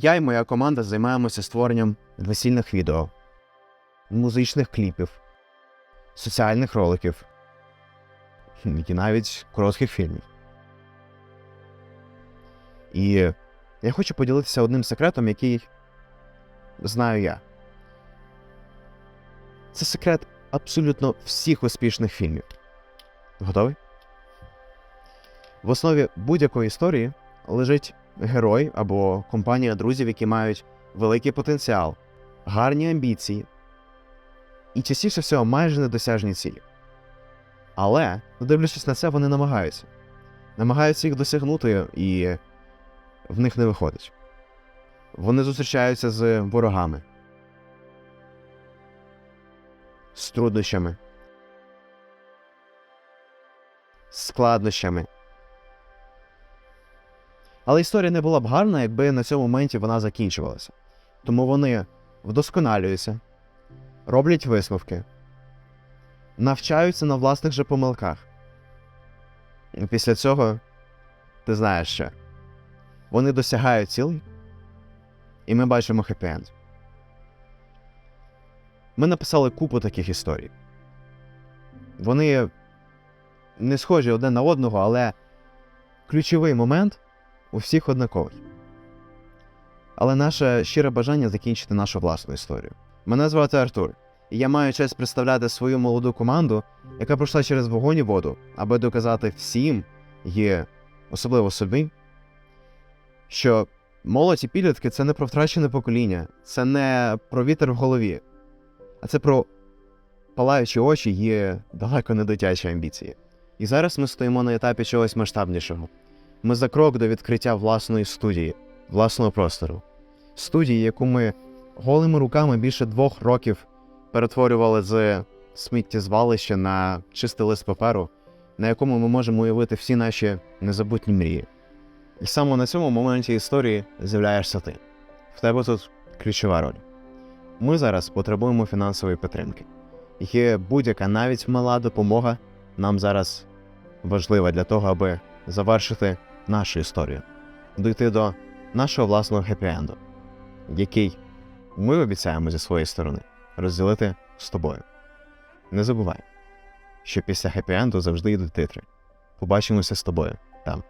Я і моя команда займаємося створенням весільних відео, музичних кліпів, соціальних роликів і навіть коротких фільмів. І я хочу поділитися одним секретом, який знаю я. Це секрет абсолютно всіх успішних фільмів. Готовий? В основі будь-якої історії лежить герой або компанія друзів, які мають великий потенціал, гарні амбіції і частіше всього майже недосяжні цілі. Але, дивлячись на це, вони намагаються. Намагаються їх досягнути, і в них не виходить. Вони зустрічаються з ворогами, з труднощами, з складнощами. Але історія не була б гарна, якби на цьому моменті вона закінчувалася. Тому вони вдосконалюються, роблять висновки, навчаються на власних же помилках. І після цього ти знаєш що. Вони досягають цілей, і ми бачимо хеппі-енд. Ми написали купу таких історій. Вони не схожі одне на одного, але ключовий момент у всіх однаковий. Але наше щире бажання закінчити нашу власну історію. Мене звати Артур, і я маю честь представляти свою молоду команду, яка пройшла через вогонь і воду, аби доказати всім, і особливо собі, що молодь і підлітки це не про втрачене покоління, це не про вітер в голові, а це про палаючі очі і далеко не дитячі амбіції. І зараз ми стоїмо на етапі чогось масштабнішого. Ми за крок до відкриття власної студії, власного простору. Студії, яку ми голими руками більше двох років перетворювали з сміттєзвалища на чистий лист паперу, на якому ми можемо уявити всі наші незабутні мрії. І саме на цьому моменті історії з'являєшся ти. В тебе тут ключова роль. Ми зараз потребуємо фінансової підтримки. І будь-яка навіть мала допомога нам зараз важлива для того, аби завершити нашу історію, дійти до нашого власного хеппі-енду, який ми обіцяємо зі своєї сторони розділити з тобою. Не забувай, що після хеппі-енду завжди йдуть титри. Побачимося з тобою там.